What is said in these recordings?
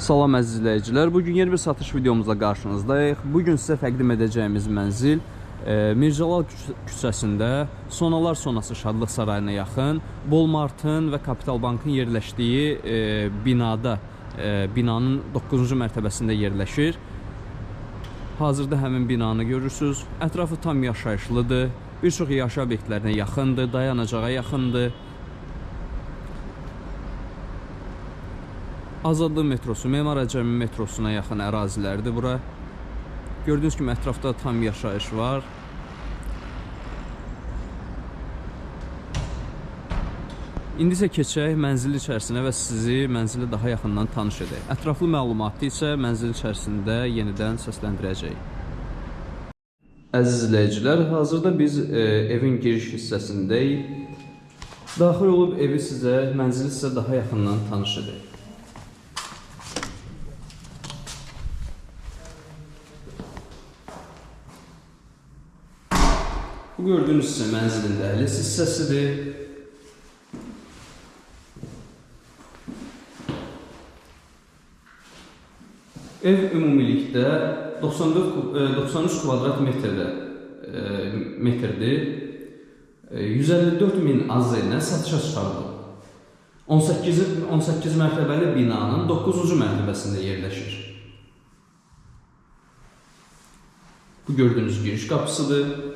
Salam əziz izləyicilər. Bu gün yeni bir satış videomuzla qarşınızdayıq. Bu gün sizə təqdim edəcəyimiz mənzil e, Mircəlal küç- küçəsində Sonalar Sonası Şadlıq Sarayına yaxın Bolmartın və Kapital Bankın yerləşdiyi e, binada e, binanın 9-cu mərtəbəsində yerləşir. Hazırda həmin binanı görürsüz. Ətrafı tam yaşayışlıdır. Bir çox yaşayış obyektlərinə yaxındır, dayanacağa yaxındır. Azadlıq metrosu, Memar Əcəmi metrosuna yaxın ərazilərdir bura. Gördüyünüz kimi ətrafda tam yaşayış var. İndi isə keçək mənzil içərisinə və sizi mənzili daha yaxından tanış edək. Ətraflı məlumatı isə mənzil içərisində yenidən səsləndirəcəyik. Əziz izləyicilər, hazırda biz e, evin giriş hissəsindəyik. Daxil olub evi sizə, mənzili sizə daha yaxından tanış edək. Gördüğünüz ise mənzilin dəhliz hissəsidir. Ev ümumilikdə 94 ku- e, 93 kvadrat metrdə e, metrdir. E, 154 min azərlə satışa çıxarılıb. 18 18 mərtəbəli binanın 9-cu mərtəbəsində yerləşir. Bu gördüyünüz giriş qapısıdır.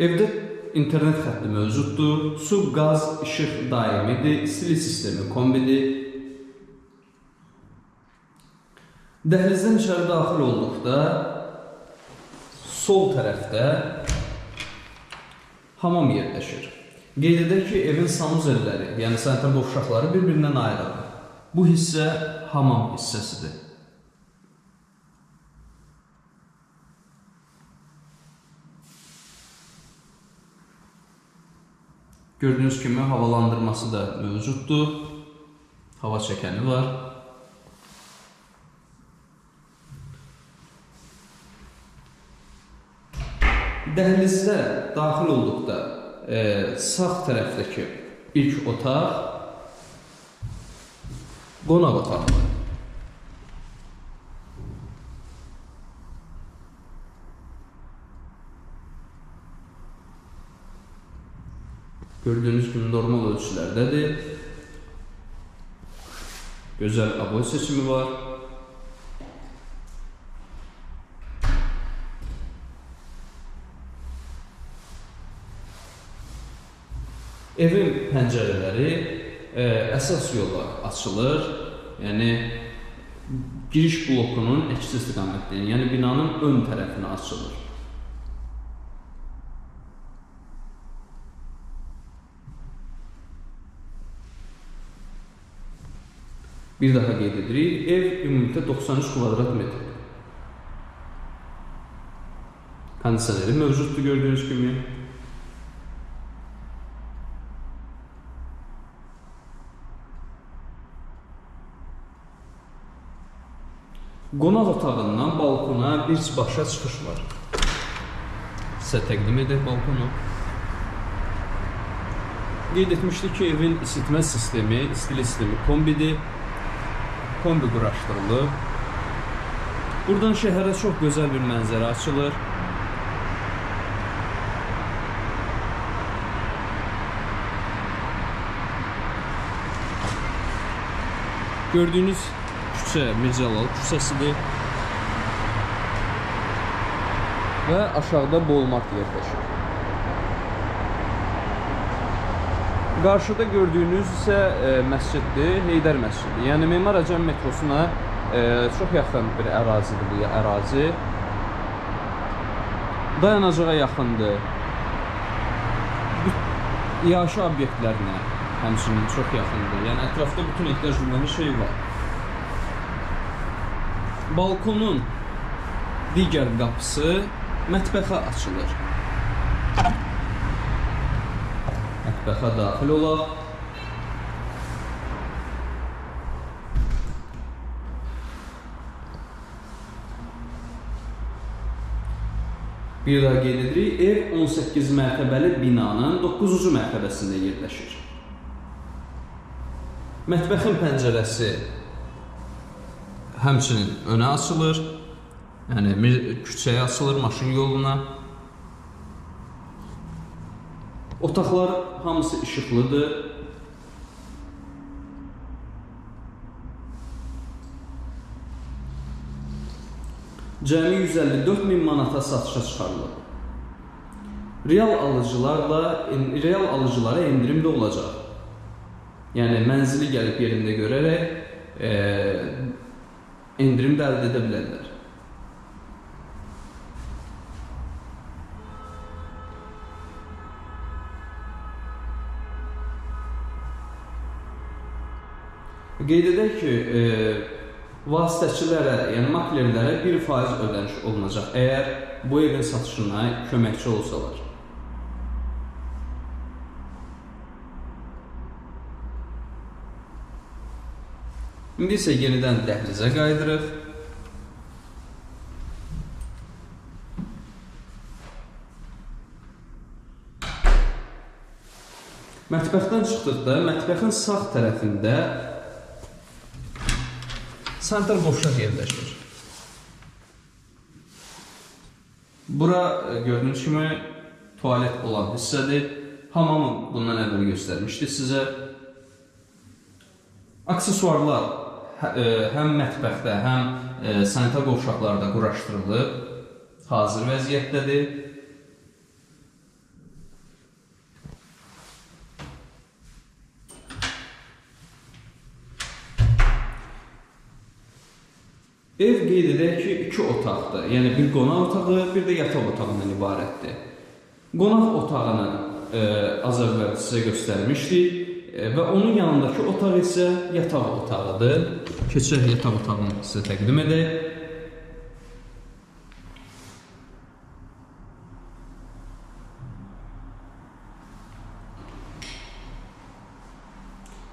Evdə internet xətti mövcuddur. Su, qaz, işıq daimidir. İstilik sistemi kombidir. Dəhlizdən içəri daxil olduqda sol tərəfdə hamam yerləşir. Qeyd edək ki, evin sanuzelləri, yəni sanitar boşluqları bir-birindən ayrılır. Bu hissə hamam hissəsidir. Gördüyünüz kimi havalandırması da mövcuddur. Hava çəkəni var. Dəhlizdə daxil olduqda e, sağ tərəfdəki ilk otaq qonaq otağıdır. Gördüğünüz gibi normal ölçülerdedir. Güzel aboy seçimi var. Evin pəncərələri e, əsas yola açılır. Yəni giriş blokunun əks istiqamətində, yəni binanın ön tərəfinə açılır. Bir daha qeyd edirik. Ev ümumilikdə 93 kvadrat metrdir. Kondisioneri mövcuddur gördüyünüz kimi. Qonaq otağından balkona bir başa çıxış var. Sizə təqdim edək balkonu. Qeyd etmişdik ki, evin isitmə sistemi, istilik sistemi kombidir. Kombi quraşdırılıb. Buradan şəhərə çox gözəl bir mənzərə açılır. Gördüyünüz küçə Mircəlal küçəsidir. Və aşağıda Bolmart yerləşir. Qarşıda gördüyünüz isə e, məsciddir, Heydər məscidi. Yəni Memar Əcəm metrosuna e, çox yaxın bir ərazidir bu ərazi. Dayanacağa yaxındır. Yaşayış obyektlərinə həmçinin çox yaxındır. Yəni ətrafda bütün ehtiyac olunan şey var. Balkonun digər qapısı mətbəxə açılır. Daxil olaq. Bir daha qeyd edirik, ev 18 mərtəbəli binanın 9-cu mərtəbəsində yerləşir. Mətbəxin pəncərəsi həmçinin önə açılır. Yəni küçəyə açılır maşın yoluna. Otaqlar hamısı işıqlıdır. Cəmi 154 min manata satışa çıxarılıb. Real alıcılarla real alıcılara endirim də olacaq. Yəni mənzili gəlib yerində görərək e, endirim də əldə edə bilərlər. Qeyd edək ki, e, vasitəçilərə, yəni maklerlərə 1% ödəniş olunacaq əgər bu evin satışına köməkçi olsalar. İndi isə yenidən dəhlizə qayıdırıq. Mətbəxdən çıxdıqda mətbəxin sağ tərəfində santral boşluq yerləşir. Bura e, gördüyünüz kimi tualet olan hissədir. Hamamı bundan əvvəl göstərmişdi sizə. Aksesuarlar e, həm mətbəxdə, həm e, sanitar qovşaqlarda quraşdırılıb. Hazır vəziyyətdədir. Ev qeyd edək ki, iki otaqdır. Yəni bir qonaq otağı, bir də yataq otağından ibarətdir. Qonaq otağını e, az əvvəl sizə göstərmişdik e, və onun yanındakı otaq isə yataq otağıdır. Keçək yataq otağını sizə təqdim edək.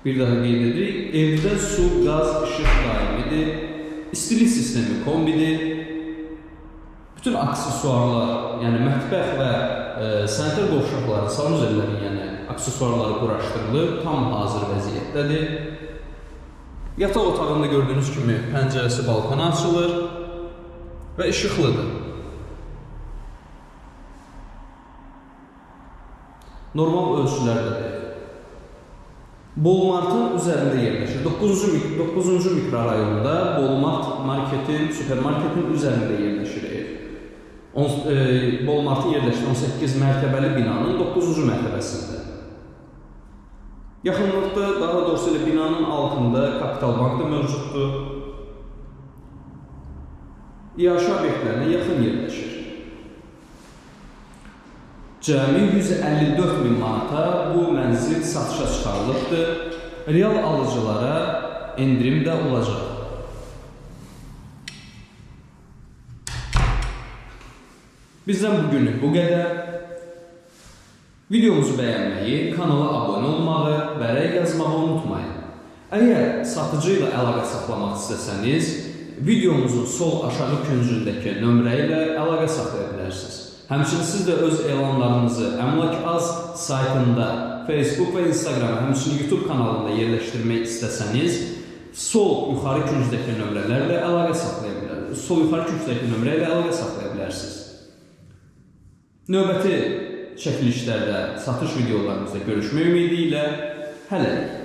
Bir daha qeyd edirik. Evdə su, qaz, işıq daimidir. İstilik sistemi kombidir. Bütün aksesuarlar, yəni mətbəx və e, sanitar qovşaqları, sanuzellərin yəni aksesuarları quraşdırılıb, tam hazır vəziyyətdədir. Yataq otağında gördüyünüz kimi pəncərəsi balkona açılır və işıqlıdır. Normal ölçülərdədir. Bolmartın üzərində yerləşir. 9-cu mik 9-cu mikrorayonda Bolmart marketin, supermarketin üzərində yerləşir ev. On, e, Bolmartın yerləşdiyi 18 mərtəbəli binanın 9-cu mərtəbəsində. Yaxınlıqda, daha doğrusu elə binanın altında Kapital Bank da mövcuddur. İyaşə obyektlərinə yaxın yerləşir. Cəmi 154 min manata bu mənzil satışa çıxarılıbdır. Real alıcılara endirim də olacaq. Bizdən bugünlük bu qədər. Videomuzu bəyənməyi, kanala abunə olmağı və rəy yazmağı unutmayın. Əgər satıcı ilə əlaqə saxlamaq istəsəniz, videomuzun sol aşağı küncündəki nömrə ilə əlaqə saxlaya. Həmçinin siz də öz elanlarınızı Əmlak Az saytında, Facebook və Instagram, həmçinin YouTube kanalında yerləşdirmək istəsəniz, sol yuxarı küncdəki nömrələrlə əlaqə saxlaya bilərsiniz. Sol yuxarı küncdəki nömrə ilə əlaqə saxlaya bilərsiniz. Növbəti çəkilişlərdə, satış videolarımızda görüşmək ümidi hələlik.